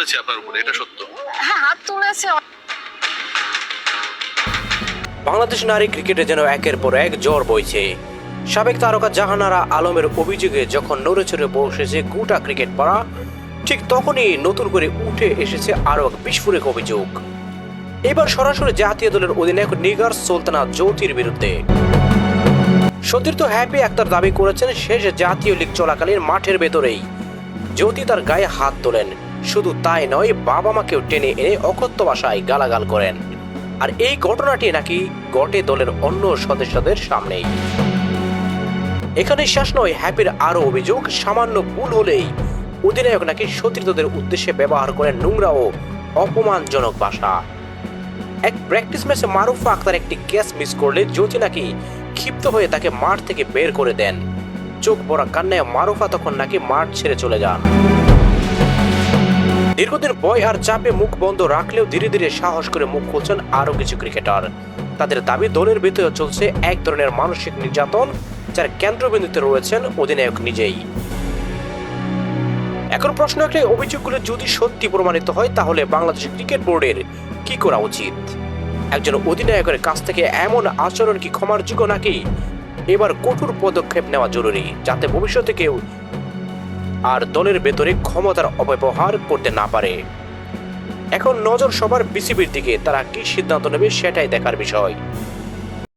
তুলেছে আপনার উপরে এটা সত্য? হ্যাঁ হাত তুলেছে। বাংলাদেশ নারী ক্রিকেটে যেন একের পর এক জ্বর বইছে। সাবেক তারকা জাহানারা আলমের অভিযোগে যখন নড়ে চড়ে বসেছে গোটা ক্রিকেট পাড়া ঠিক তখনই নতুন করে উঠে এসেছে আরও এক বিস্ফোরক অভিযোগ। এবার সরাসরি জাতীয় দলের অধিনায়ক নিগার সুলতানা জ্যোতির বিরুদ্ধে। সতীর্থ হ্যাপি আক্তার দাবি করেছেন শেষ জাতীয় লীগ চলাকালীন মাঠের ভেতরেই। জ্যোতি তার গায়ে হাত তোলেন। শুধু তাই নয় বাবা মাকেও টেনে এনে অকথ্য ভাষায় গালাগাল করেন। আর এই ঘটনাটি নাকি গটে দলের অন্য সদস্যদের সামনেই। এখানে শেষ নয়, হ্যাপির আরও অভিযোগ, সামান্য ভুল হলেই অধিনায়ক নাকি সতীর্থদের উদ্দেশ্যে ব্যবহার করেন নোংরা ও অপমানজনক ভাষা। এক প্র্যাকটিস ম্যাচে মারুফা আক্তার একটি ক্যাচ মিস করলে জ্যোতি নাকি ক্ষিপ্ত হয়ে তাকে মাঠ থেকে বের করে দেন। চোখ পড়া কান্নায় মারুফা তখন নাকি মাঠ ছেড়ে চলে যান। দীর্ঘদিন বয় আর চাপে মুখ বন্ধ রাখলেও ধীরে ধীরে সাহস করে মুখ খুলছেন আরও কিছু ক্রিকেটার। তাদের দাবি, দলের ভিতরে চলছে এক ধরনের মানসিক নির্যাতন, যার কেন্দ্রবিন্দুতে রয়েছেন অধিনায়ক নিজেই। এখন প্রশ্ন একটাই অভিযোগগুলো যদি সত্যি প্রমাণিত হয়, তাহলে বাংলাদেশ ক্রিকেট বোর্ডের কি করা উচিত? একজন অধিনায়কের কাছ থেকে এমন আচরণ কি ক্ষমার যোগ্য নাকি এবার কঠোর পদক্ষেপ নেওয়া জরুরি, যাতে ভবিষ্যতে কেউ আর দলের ভেতরে ক্ষমতার অপব্যবহার করতে না পারে। এখন নজর সবার বিসিবির দিকে তারা কি সিদ্ধান্ত নেবে সেটাই দেখার বিষয়।